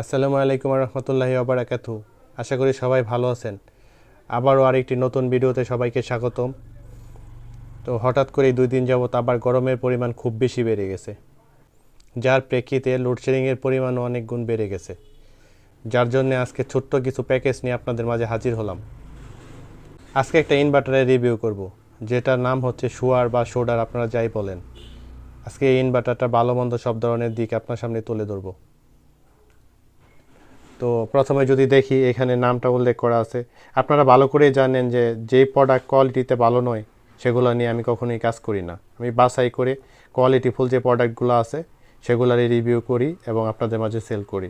আসসালামু আলাইকুম রহমতুল্লাহি আবরাকাতু আশা করি সবাই ভালো আছেন। আবারও আরেকটি নতুন ভিডিওতে সবাইকে স্বাগতম। তো হঠাৎ করে দুই দিন যাবত আবার গরমের পরিমাণ খুব বেশি বেড়ে গেছে। যার প্রেক্ষিতে লোডশেডিংয়ের পরিমাণও অনেক গুণ বেড়ে গেছে। যার জন্য আজকে ছোট্ট কিছু প্যাকেজ নিয়ে আপনাদের মাঝে হাজির হলাম। আজকে একটা ইনভার্টারের রিভিউ করব, যেটার নাম হচ্ছে শুয়ার বা সোডার, আপনারা যাই বলেন। আজকে এই ইনভার্টারটা ভালো মন্দ সব ধরনের দিক আপনার সামনে তুলে ধরবো। তো প্রথমে যদি দেখি এখানে নামটা উল্লেখ করা আছে, আপনারা ভালো করেই জানেন যে যেই প্রোডাক্ট কোয়ালিটিতে ভালো নয়, সেগুলো নিয়ে আমি কখনোই কাজ করি না। আমি বাছাই করে কোয়ালিটিফুল যে প্রোডাক্টগুলো আছে, সেগুলারই রিভিউ করি এবং আপনাদের মাঝে সেল করি।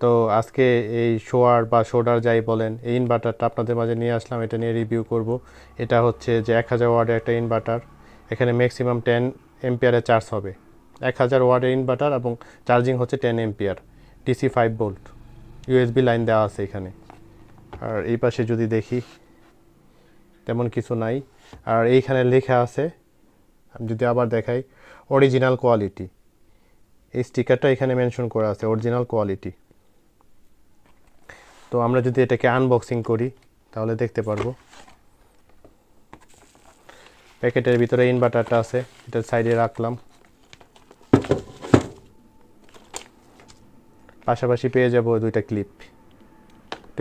তো আজকে এই শোয়ার বা শোডার যাই বলেন, এই ইনভার্টারটা আপনাদের মাঝে নিয়ে আসলাম, এটা নিয়ে রিভিউ করব। এটা হচ্ছে যে এক হাজার ওয়ার্ডের একটা ইনভার্টার এখানে ম্যাক্সিমাম টেন এম্পিয়ারের চার্জ হবে। এক হাজার ওয়ার্ডের ইনভার্টার এবং চার্জিং হচ্ছে ten ampere DC five volt USB line দেওয়া আছে এখানে। আর এই পাশে যদি দেখি, তেমন কিছু নাই। আর এইখানে লেখা আছে, আমি যদি আবার দেখাই অরিজিনাল কোয়ালিটি এই স্টিকারটা এখানে মেনশন করা আছে অরিজিনাল কোয়ালিটি তো আমরা যদি এটাকে আনবক্সিং করি, তাহলে দেখতে পারব। প্যাকেটের ভিতরে ইনভার্টারটা আছে, এটা সাইডে রাখলাম। পাশাপাশি পেয়ে যাব দুইটা ক্লিপ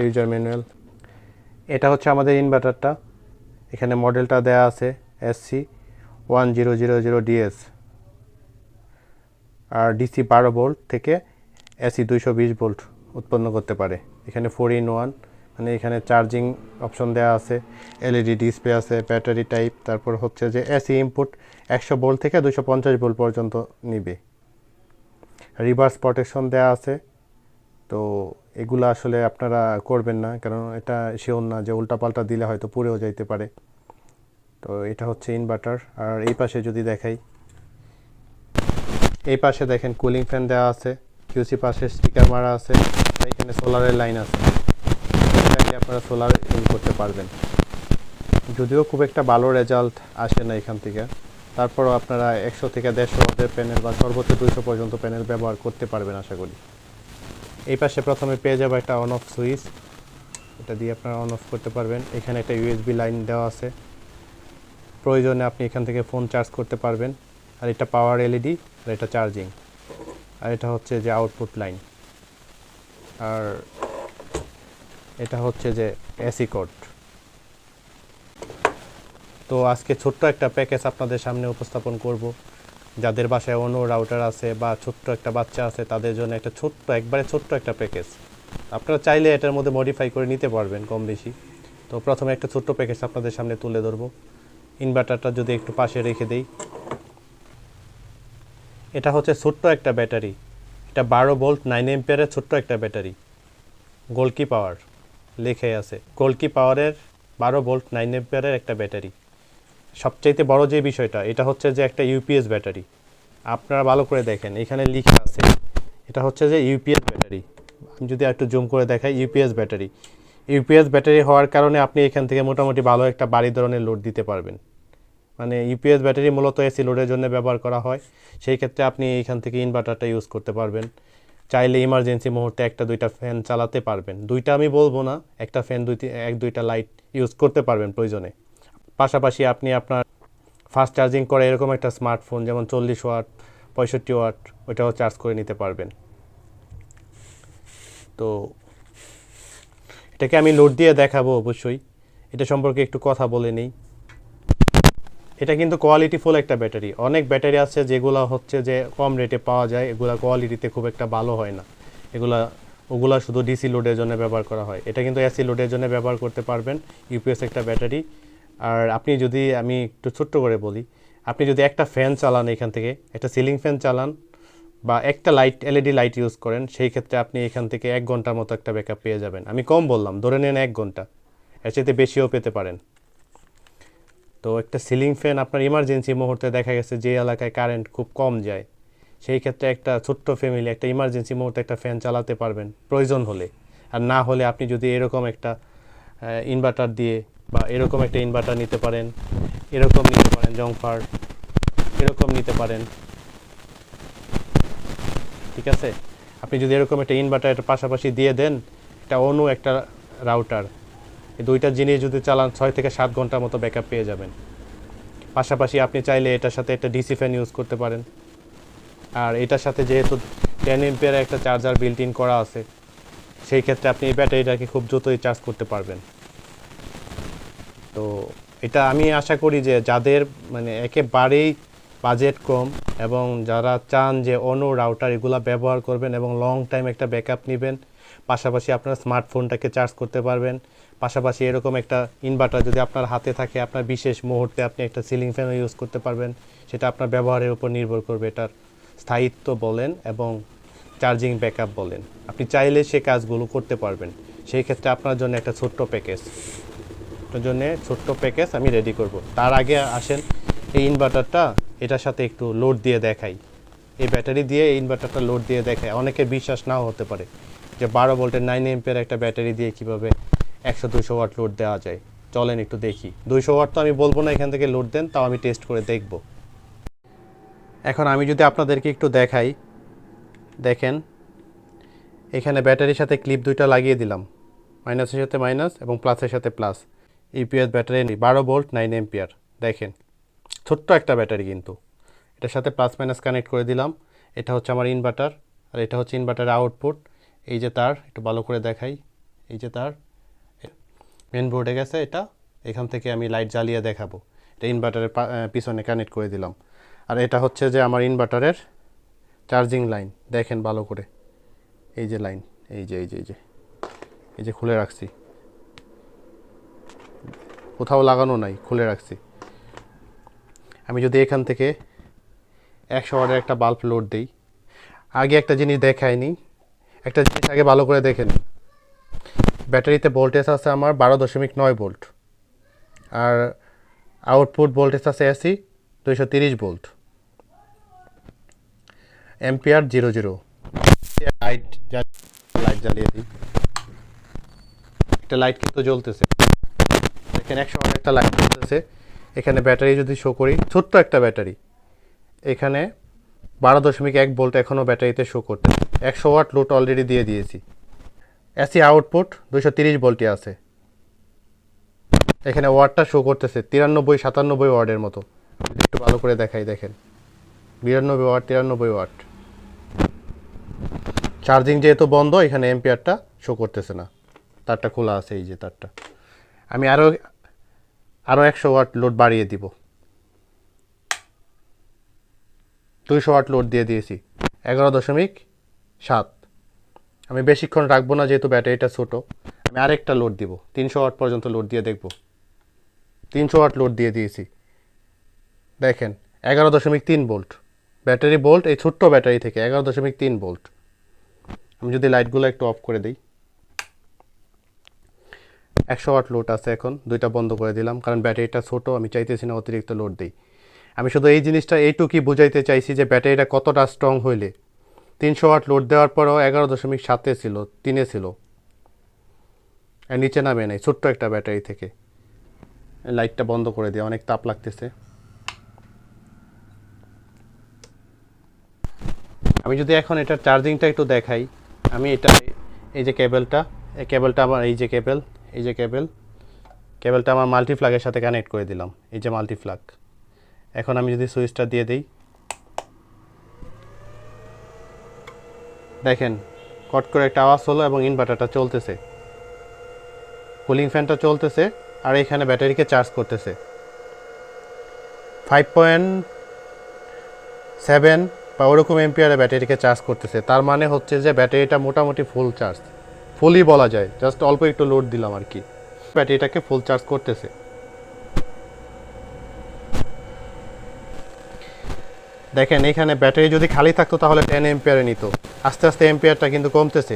ইউজার ম্যানুয়াল এটা হচ্ছে আমাদের ইনভার্টারটা এখানে মডেলটা দেয়া আছে SC one zero zero zero DS আর ডিসি বারো ভোল্ট থেকে এসি দুইশো বিশ ভোল্ট উৎপন্ন করতে পারে। এখানে ফোর ইন ওয়ান মানে এখানে চার্জিং অপশন দেওয়া আছে এলইডি ডিসপ্লে আছে ব্যাটারি টাইপ তারপর হচ্ছে যে এসি ইনপুট একশো ভোল্ট থেকে দুশো পঞ্চাশ ভোল্ট পর্যন্ত নিবে। রিভার্স প্রোটেকশন দেওয়া আছে। তো এগুলো আসলে আপনারা করবেন না কারণ এটা শিওর না যে উল্টাপাল্টা দিলে হয়তো পুড়েও যাইতে পারে। তো এটা হচ্ছে ইনভার্টার আর এই পাশে যদি দেখাই। এই পাশে দেখেন কুলিং ফ্যান দেওয়া আছে কিউসি পাশে স্টিকার মারা আছে এখানে সোলারের লাইন আছে। আপনারা সোলার ইউজ করতে পারবেন। যদিও খুব একটা ভালো রেজাল্ট আসে না এখান থেকে। তারপরও আপনারা একশো থেকে দেড়শো প্যানেল বা সর্বোচ্চ দুইশো পর্যন্ত প্যানেল ব্যবহার করতে পারবেন, আশা করি। এই পাশে প্রথমে পেয়ে যাব একটা অন অফ সুইচ এটা দিয়ে আপনারা অন অফ করতে পারবেন। এখানে একটা ইউএসবি লাইন দেওয়া আছে। প্রয়োজনে আপনি এখান থেকে ফোন চার্জ করতে পারবেন। আর এটা পাওয়ার এলইডি আর এটা চার্জিং আর এটা হচ্ছে যে আউটপুট লাইন আর এটা হচ্ছে যে এসি কোড তো আজকে ছোট্ট একটা প্যাকেজ আপনাদের সামনে উপস্থাপন করব। যাদের বাসায় অন্য রাউটার আছে বা ছোট্ট একটা বাচ্চা আছে, তাদের জন্য একটা ছোট্ট, একবারে ছোট্ট একটা প্যাকেজ আপনারা চাইলে এটার মধ্যে মডিফাই করে নিতে পারবেন কম বেশি তো প্রথমে একটা ছোট্ট প্যাকেজ আপনাদের সামনে তুলে ধরবো। ইনভার্টারটা যদি একটু পাশে রেখে দেই। এটা হচ্ছে ছোট্ট একটা ব্যাটারি। এটা বারো ভোল্ট নাইন এম্পিয়ারের ছোট্ট একটা ব্যাটারি। গোলকি পাওয়ার লেখে আছে। গোলকি পাওয়ারের বারো ভোল্ট নাইন এম্পিয়ারের একটা ব্যাটারি। সবচাইতে বড় যে বিষয়টা, এটা হচ্ছে যে একটা ইউপিএস ব্যাটারি। আপনারা ভালো করে দেখেন, এখানে লিখা আছে, এটা হচ্ছে যে ইউপিএস ব্যাটারি। আমি যদি একটু জুম করে দেখাই ইউপিএস ব্যাটারি। ইউপিএস ব্যাটারি হওয়ার কারণে আপনি এখান থেকে মোটামুটি ভালো একটা বাড়ি ধরনের লোড দিতে পারবেন। মানে ইউপিএস ব্যাটারি মূলত এসি লোডের জন্য ব্যবহার করা হয়। সেই ক্ষেত্রে আপনি এখান থেকে ইনভার্টারটা ইউজ করতে পারবেন। চাইলে ইমার্জেন্সি মুহূর্তে একটা, দুইটা ফ্যান চালাতে পারবেন। দুইটা আমি বলব না, একটা ফ্যান দুই এক, দুইটা লাইট ইউজ করতে পারবেন প্রয়োজনে। পাশাপাশি আপনি আপনার ফাস্ট চার্জিং করে এরকম একটা স্মার্টফোন যেমন চল্লিশ ওয়াট পঁয়ষট্টি ওয়াট ওইটাও চার্জ করে নিতে পারবেন। তো এটাকে আমি লোড দিয়ে দেখাবো অবশ্যই। এটা সম্পর্কে একটু কথা বলে নিই। এটা কিন্তু কোয়ালিটিফুল একটা ব্যাটারি। অনেক ব্যাটারি আছে যেগুলো হচ্ছে যে কম রেটে পাওয়া যায়, এগুলা কোয়ালিটিতে খুব একটা ভালো হয় না। এগুলা, ওগুলা শুধু ডিসি লোডের জন্য ব্যবহার করা হয়। এটা কিন্তু এসি লোডের জন্য ব্যবহার করতে পারবেন। ইউপিএস একটা ব্যাটারি। আর আপনি যদি আমি একটু ছোট্ট করে বলি, আপনি যদি একটা ফ্যান চালান এখান থেকে, একটা সিলিং ফ্যান চালান বা একটা লাইট, এলইডি লাইট ইউজ করেন, সেই ক্ষেত্রে আপনি এখান থেকে এক ঘণ্টার মতো একটা ব্যাকআপ পেয়ে যাবেন। আমি কম বললাম, ধরে নেন এক ঘণ্টা। এর চাইতে বেশিও পেতে পারেন। তো একটা সিলিং ফ্যান আপনার ইমার্জেন্সি মুহূর্তে দেখা গেছে যে এলাকায় কারেন্ট খুব কম যায়, সেই ক্ষেত্রে একটা ছোট্ট ফ্যামিলি একটা ইমার্জেন্সি মুহূর্তে একটা ফ্যান চালাতে পারবেন প্রয়োজন হলে। আর না হলে আপনি যদি এরকম একটা ইনভার্টার দিয়ে বা এরকম একটা ইনভার্টার নিতে পারেন, এরকম নিতে পারেন জংফার এরকম নিতে পারেন। ঠিক আছে? আপনি যদি এরকম একটা ইনভার্টার পাশাপাশি দিয়ে দেন, এটা অনু একটা রাউটার এই দুইটা জিনিস যদি চালান, ছয় থেকে সাত ঘণ্টার মতো ব্যাকআপ পেয়ে যাবেন। পাশাপাশি আপনি চাইলে এটার সাথে একটা ডিসি ফ্যান ইউজ করতে পারেন। আর এটার সাথে যেহেতু টেন এম্পিয়ার একটা চার্জার বিল্ট ইন করা আছে, সেই ক্ষেত্রে আপনি এই ব্যাটারিটাকে খুব দ্রুতই চার্জ করতে পারবেন। তো এটা আমি আশা করি যে যাদের মানে একেবারেই বাজেট কম এবং যারা চান যে অন্য রাউটার এগুলো ব্যবহার করবেন এবং লং টাইম একটা ব্যাকআপ নেবেন, পাশাপাশি আপনার স্মার্টফোনটাকে চার্জ করতে পারবেন, পাশাপাশি এরকম একটা ইনভার্টার যদি আপনার হাতে থাকে, আপনার বিশেষ মুহূর্তে আপনি একটা সিলিং ফ্যানও ইউজ করতে পারবেন, সেটা আপনার ব্যবহারের উপর নির্ভর করবে, এটার স্থায়িত্ব বলেন এবং চার্জিং ব্যাকআপ বলেন। আপনি চাইলে সে কাজগুলো করতে পারবেন, সেই ক্ষেত্রে আপনার জন্য একটা ছোট্ট প্যাকেজ আপনার জন্য ছোট্ট প্যাকেজ আমি রেডি করব। তার আগে আসেন, এই ইনভার্টারটা এটার সাথে একটু লোড দিয়ে দেখাই। এই ব্যাটারি দিয়ে এই ইনভার্টারটা লোড দিয়ে দেখায় অনেকের বিশ্বাস নাও হতে পারে যে বারো ভোল্টের নাইন এম্পের একটা ব্যাটারি দিয়ে কীভাবে একশো দুশো ওয়াট লোড দেওয়া যায়। চলেন একটু দেখি। দুইশো ওয়াট তো আমি বলব না এখান থেকে লোড দেন, তাও আমি টেস্ট করে দেখব। এখন আমি যদি আপনাদেরকে একটু দেখাই, দেখেন, এখানে ব্যাটারির সাথে ক্লিপ দুইটা লাগিয়ে দিলাম। মাইনাসের সাথে মাইনাস এবং প্লাসের সাথে প্লাস ইউপিএস ব্যাটারি বারো ভোল্ট নাইন এম্পিয়ার দেখেন, ছোট্ট একটা ব্যাটারি কিন্তু। এটার সাথে প্লাস মাইনাস কানেক্ট করে দিলাম। এটা হচ্ছে আমার ইনভার্টার আর এটা হচ্ছে ইনভার্টারের আউটপুট এই যে তার, একটু ভালো করে দেখাই। এই যে তার মেন বোর্ডে গেছে এটা। এখান থেকে আমি লাইট জ্বালিয়ে দেখাবো। এটা ইনভার্টারের পিছনে কানেক্ট করে দিলাম। আর এটা হচ্ছে যে আমার ইনভার্টারের চার্জিং লাইন দেখেন ভালো করে। এই যে লাইন এই যে এই যে এই যে। এই যে খুলে রাখছি। কোথাও লাগানো নাই, খুলে রাখছি। আমি যদি এখান থেকে একশো ওয়াটের একটা বাল্ব লোড দিই, আগে একটা জিনিস দেখায়নি, একটা জিনিস আগে ভালো করে দেখে নিন ব্যাটারিতে ভোল্টেজ আছে আমার বারো দশমিক নয় ভোল্ট, আর আউটপুট ভোল্টেজ আছে এসি দুইশো তিরিশ volt. Ampere zero zero. Light light জ্বালিয়ে দিই। একটা লাইট কিন্তু জ্বলতেছে। এখানে একশো একটা লাইট জ্বলতেছে এখানে ব্যাটারি যদি শো করি, ছোট্ট একটা ব্যাটারি। এখানে বারো দশমিক এক ভোল্ট এখনও ব্যাটারিতে শো করতে একশো ওয়াট লোড অলরেডি দিয়ে দিয়েছি। এসি আউটপুট দুশো তিরিশ ভোল্টই আছে। এখানে ওয়াটটা শো করতেছে তিরানব্বই, সাতানব্বই ওয়ার্ডের মতো। একটু ভালো করে দেখাই, দেখেন। বিরানব্বই ওয়াট তিরানব্বই ওয়াট চার্জিং যেহেতু বন্ধ, এখানে এম্পিয়ারটা শো করতেছে না। তারটা খোলা আছে, এই যে তারটা। আমি আরও আরও একশো ওয়াট লোড বাড়িয়ে দিব। দুইশো ওয়াট লোড দিয়ে দিয়েছি, এগারো দশমিক সাত। আমি বেশিক্ষণ রাখব না যেহেতু ব্যাটারিটা ছোটো। আমি আরেকটা লোড দিব, তিনশো ওয়াট পর্যন্ত লোড দিয়ে দেখব। তিনশো ওয়াট লোড দিয়ে দিয়েছি। দেখেন, এগারো দশমিক তিন ভোল্ট ব্যাটারি বোল্ট এই ছোট্ট ব্যাটারি থেকে এগারো দশমিক তিন ভোল্ট আমি যদি লাইটগুলো একটু অফ করে দিই। একশো ওয়াট লোড আছে এখন, দুইটা বন্ধ করে দিলাম, কারণ ব্যাটারিটা ছোট, আমি চাইতেছি না অতিরিক্ত লোড দিই। আমি শুধু এই জিনিসটা এইটুকুই বুঝাইতে চাইছি যে ব্যাটারিটা কতটা স্ট্রং হইলে। তিনশো ওয়াট লোড দেওয়ার পরেও এগারো দশমিক সাতে ছিল, তিনে ছিল। আর নিচে নামে নাই, ছোট্ট একটা ব্যাটারি থেকে। লাইটটা বন্ধ করে দিয়ে অনেক তাপ লাগতেছে। আমি যদি এখন এটার চার্জিংটা একটু দেখাই, আমি এটা, এই যে কেবেলটা, এই কেবলটা আমার, এই যে কেবল এই যে কেবল, কেবলটা আমার মাল্টিফ্লাগের সাথে কানেক্ট করে দিলাম, এই যে মাল্টিফ্লাগ এখন আমি যদি সুইচটা দিয়ে দিই, দেখেন, কট করে একটা আওয়াজ হলো এবং ইনভার্টারটা চলতেছে। কুলিং ফ্যানটা চলতেছে আর এখানে ব্যাটারিকে চার্জ করতেছে। ফাইভ পয়েন্ট সেভেন বা ওরকম এম্পিয়ারে ব্যাটারিকে চার্জ করতেছে। তার মানে হচ্ছে যে ব্যাটারিটা মোটামুটি ফুল চার্জ ফুলই বলা যায়। জাস্ট অল্প একটু লোড দিলাম আর কি। ব্যাটারিটাকে ফুল চার্জ করতেছে। দেখেন, এখানে ব্যাটারি যদি খালি থাকতো তাহলে টেন এম্পিয়ারে নিত। আস্তে আস্তে এম্পিয়ারটা কিন্তু কমতেছে।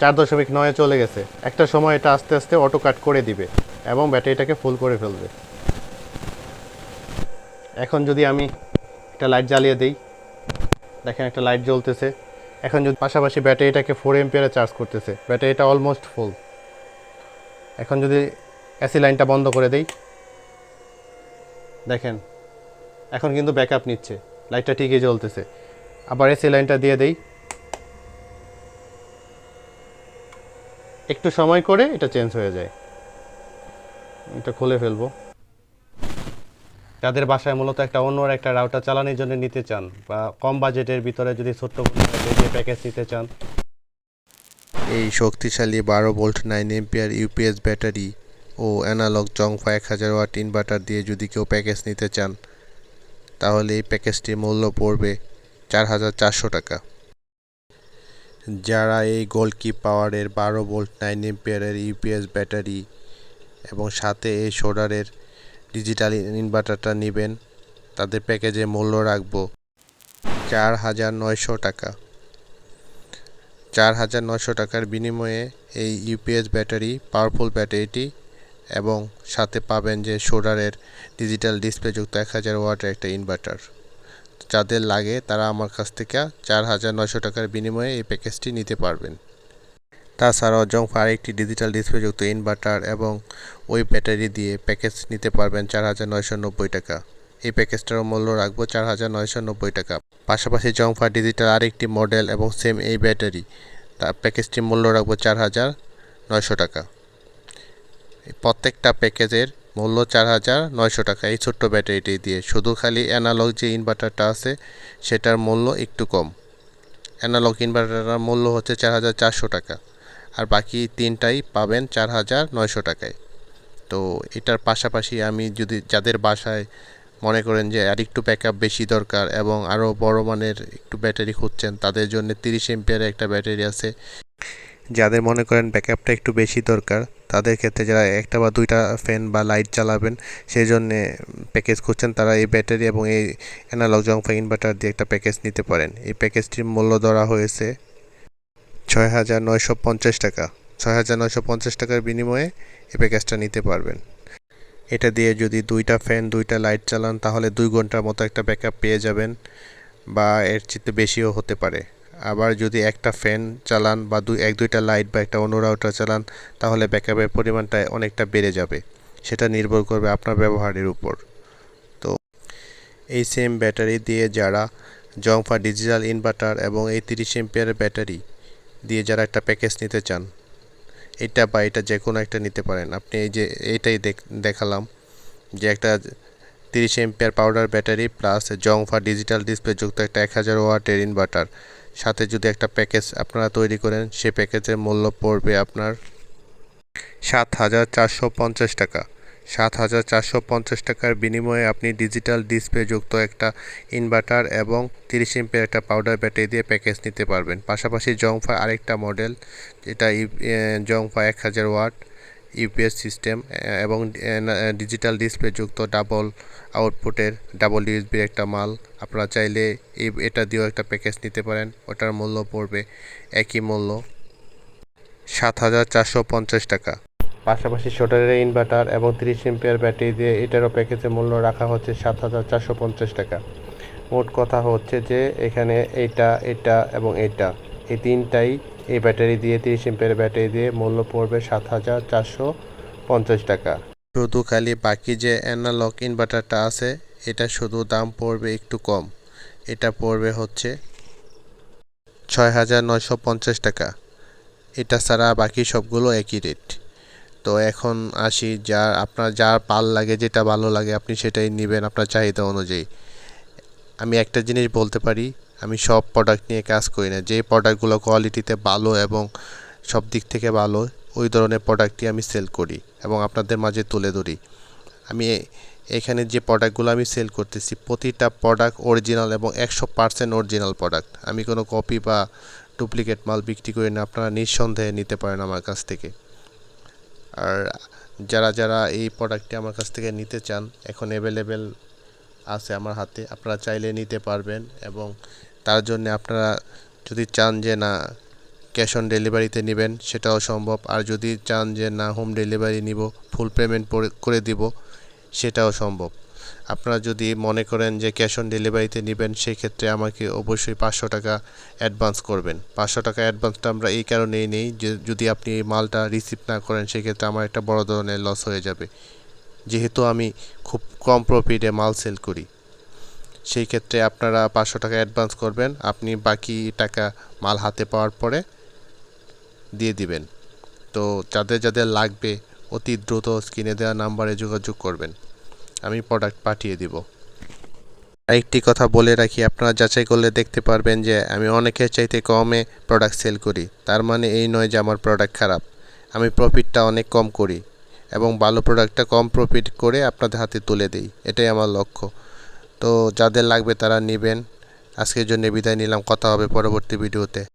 চার দশমিক নয়ে চলে গেছে। একটা সময় এটা আস্তে আস্তে অটো কাট করে দিবে এবং ব্যাটারিটাকে ফুল করে ফেলবে। এখন যদি আমি একটা লাইট জ্বালিয়ে দিই। দেখেন একটা লাইট জ্বলতেছে। এখন যদি পাশাপাশি ব্যাটারিটাকে ফোর এম্পিয়ারে চার্জ করতেছে ব্যাটারিটা অলমোস্ট ফুল এখন যদি এসি লাইনটা বন্ধ করে দেই, দেখেন, এখন কিন্তু ব্যাকআপ নিচ্ছে লাইটটা ঠিকই জ্বলতেছে। আবার এসি লাইনটা দিয়ে দেই, একটু সময় করে এটা চেঞ্জ হয়ে যায়। এটা খুলে ফেলব। যাদের বাসায় মূলত একটা অন্য একটা রাউটার চালানোর জন্য নিতে চান বা কম বাজেটের ভিতরে যদি ছোট্ট প্যাকেজ নিতে চান। এই শক্তিশালী বারো volt nine ampere UPS battery ও অ্যানালগ জংফা এক হাজার ওয়াট ইনভার্টার দিয়ে যদি কেউ প্যাকেজ নিতে চান, তাহলে এই প্যাকেজটির মূল্য পড়বে চার হাজার চারশো টাকা। যারা এই গোলকি পাওয়ারের বারো ভোল্ট নাইন এম্পিয়ারের ইউপিএস ব্যাটারি এবং সাথে এই সোলারের ডিজিটাল ইনভার্টারটা নেবেন। তাদের প্যাকেজে মূল্য রাখব চার হাজার নয়শো টাকা। চার হাজার নশো টাকার বিনিময়ে এই ইউপিএস ব্যাটারি পাওয়ারফুল ব্যাটারিটি এবং সাথে পাবেন যে সোডারের ডিজিটাল ডিসপ্লেযুক্ত এক হাজার ওয়াটের একটা ইনভার্টার যাদের লাগে তারা আমার কাছ থেকে চার হাজার নশো টাকার বিনিময়ে এই প্যাকেজটি নিতে পারবেন। তাছাড়াও জংফা আরেকটি ডিজিটাল ডিসপ্লেযুক্ত ইনভার্টার এবং ওই ব্যাটারি দিয়ে প্যাকেজ নিতে পারবেন চার হাজার নয়শো নব্বই টাকা। এই প্যাকেজটার মূল্য রাখব চার হাজার নয়শো নব্বই টাকা। পাশাপাশি জংফা ডিজিটাল আরেকটি মডেল এবং সেম এই ব্যাটারি। তার প্যাকেজটির মূল্য রাখব চার হাজার নয়শো টাকা। প্রত্যেকটা প্যাকেজের মূল্য চার হাজার নয়শো টাকা এই ছোট্ট ব্যাটারিটি দিয়ে। শুধু খালি অ্যানালগ যে ইনভার্টারটা আছে, সেটার মূল্য একটু কম। অ্যানালগ ইনভার্টারের মূল্য হচ্ছে চার হাজার চারশো টাকা। আর বাকি তিনটাই পাবেন চার হাজার নয়শো টাকায়। তো এটার পাশাপাশি আমি যদি যাদের বাসায় মনে করেন যে আর একটু ব্যাকআপ বেশি দরকার এবং আরও বড় মানের একটু ব্যাটারি খুঁজছেন, তাদের জন্য তিরিশ এমপিয়ারের একটা ব্যাটারি আছে। যাদের মনে করেন ব্যাকআপটা একটু বেশি দরকার, তাদের ক্ষেত্রে যারা একটা বা দুইটা ফ্যান বা লাইট চালাবেন সেই জন্যে প্যাকেজ খুঁজছেন, তারা এই ব্যাটারি এবং এই অ্যানালগ জংফা ইনভার্টার দিয়ে একটা প্যাকেজ নিতে পারেন। এই প্যাকেজটির মূল্য ধরা হয়েছে ছয় হাজার নয়শো পঞ্চাশ টাকা। ছয় হাজার নয়শো পঞ্চাশ টাকার বিনিময়ে এই প্যাকেজটা নিতে পারবেন। এটা দিয়ে যদি দুইটা ফ্যান দুইটা লাইট চালান, তাহলে দুই ঘণ্টার মতো একটা ব্যাকআপ পেয়ে যাবেন বা এর চেয়ে বেশিও হতে পারে। আবার যদি একটা ফ্যান চালান বা দুই এক, দুইটা লাইট বা একটা অন্য রাউটার চালান, তাহলে ব্যাকআপের পরিমাণটা অনেকটা বেড়ে যাবে। সেটা নির্ভর করবে আপনার ব্যবহারের উপর। তো এই সেম ব্যাটারি দিয়ে যারা জংফা ডিজিটাল ইনভার্টার এবং এই তিরিশ এমপিয়ারের ব্যাটারি দিয়ে যারা একটা প্যাকেজ নিতে চান, এটা বা এটা যে কোনো একটা নিতে পারেন। আপনি এই যে এইটাই দেখালাম যে একটা তিরিশ এমপিয়ার পাউডার ব্যাটারি প্লাস জংফা ডিজিটাল ডিসপ্লে যুক্ত একটা এক হাজার ওয়াটের ইনভার্টার সাথে যদি একটা প্যাকেজ আপনারা তৈরি করেন, সে প্যাকেজের মূল্য পড়বে আপনার সাত হাজার চারশো পঞ্চাশ টাকা। সাত হাজার চারশো পঞ্চাশ টাকার বিনিময়ে আপনি ডিজিটাল ডিসপ্লে যুক্ত একটা ইনভার্টার এবং তিরিশ এমপিয়ার একটা পাউডার ব্যাটারি দিয়ে প্যাকেজ নিতে পারবেন। পাশাপাশি জংফা আরেকটা মডেল, যেটা জংফা এক হাজার ওয়াট ইউপিএস সিস্টেম এবং ডিজিটাল ডিসপ্লে যুক্ত ডাবল আউটপুটের ডাবল ইউএসবির একটা মাল। আপনারা চাইলে এই, এটা দিয়েও একটা প্যাকেজ নিতে পারেন। ওটার মূল্য পড়বে একই মূল্য সাত হাজার চারশো পঞ্চাশ টাকা। পাশাপাশি সোলারের ইনভার্টার এবং তিরিশ এমপিয়ার ব্যাটারি দিয়ে এটারও প্যাকেজের মূল্য রাখা হচ্ছে সাত হাজার চারশো পঞ্চাশ টাকা। মোট কথা হচ্ছে যে এখানে এটা এটা এবং এটা। এই তিনটাই এই ব্যাটারি দিয়ে, তিরিশ এমপিয়ার ব্যাটারি দিয়ে মূল্য পড়বে সাত হাজার চারশো পঞ্চাশ টাকা। শুধু খালি বাকি যে অ্যানালগ ইনভার্টারটা আছে, এটা শুধু দাম পড়বে একটু কম। এটা পড়বে হচ্ছে ছয় হাজার নয়শো পঞ্চাশ টাকা। এটা ছাড়া বাকি সবগুলো একই রেট তো এখন আসি যা আপনার যার পাল লাগে, যেটা ভালো লাগে, আপনি সেটাই নেবেন আপনার চাহিদা অনুযায়ী। আমি একটা জিনিস বলতে পারি, আমি সব প্রোডাক্ট নিয়ে কাজ করি না। যে প্রোডাক্টগুলো কোয়ালিটিতে ভালো এবং সব দিক থেকে ভালো, ওই ধরনের প্রোডাক্টই আমি সেল করি এবং আপনাদের মাঝে তুলে ধরি। আমি এখানে যে প্রোডাক্টগুলো আমি সেল করতেছি, প্রতিটা প্রোডাক্ট অরিজিনাল এবং একশো পার্সেন্ট অরিজিনাল প্রোডাক্ট আমি কোনো কপি বা ডুপ্লিকেট মাল বিক্রি করি না, আপনারা নিঃসন্দেহে নিতে পারেন আমার কাছ থেকে। আর যারা যারা এই প্রোডাক্টটি আমার কাছ থেকে নিতে চান, এখন অ্যাভেলেবেল আছে আমার হাতে, আপনারা চাইলে নিতে পারবেন এবং তার জন্য আপনারা যদি চান যে না ক্যাশ অন ডেলিভারিতে নেবেন, সেটাও সম্ভব। আর যদি চান যে না হোম ডেলিভারি নিব ফুল পেমেন্ট করে দিব, সেটাও সম্ভব। আপনারা যদি মনে করেন যে ক্যাশ অন ডেলিভারিতে নেবেন সেই ক্ষেত্রে আমাকে অবশ্যই পাঁচশো টাকা অ্যাডভান্স করবেন। পাঁচশো টাকা অ্যাডভান্সটা আমরা এই কারণেই নেই যে, যদি আপনি এই মালটা রিসিভ না করেন, সেক্ষেত্রে আমার একটা বড় ধরনের লস হয়ে যাবে। যেহেতু আমি খুব কম প্রফিটে মাল সেল করি সেই ক্ষেত্রে আপনারা পাঁচশো টাকা অ্যাডভান্স করবেন। আপনি বাকি টাকা মাল হাতে পাওয়ার পরে দিয়ে দিবেন। তো যাদের যাদের লাগবে, অতি দ্রুত স্ক্রিনে দেওয়া নাম্বারে যোগাযোগ করবেন। আমি প্রোডাক্ট পাঠিয়ে দিব। আরেকটি কথা বলে রাখি, আপনারা যাচাই করলে দেখতে পারবেন যে আমি অনেকের চাইতে কমে প্রোডাক্ট সেল করি। তার মানে এই নয় যে আমার প্রোডাক্ট খারাপ। আমি প্রফিটটা অনেক কম করি এবং ভালো প্রোডাক্টটা কম প্রফিট করে আপনাদের হাতে তুলে দিই। এটাই আমার লক্ষ্য। তো যাদের লাগবে তারা নেবেন। আজকের জন্য বিদায় নিলাম। কথা হবে পরবর্তী ভিডিওতে।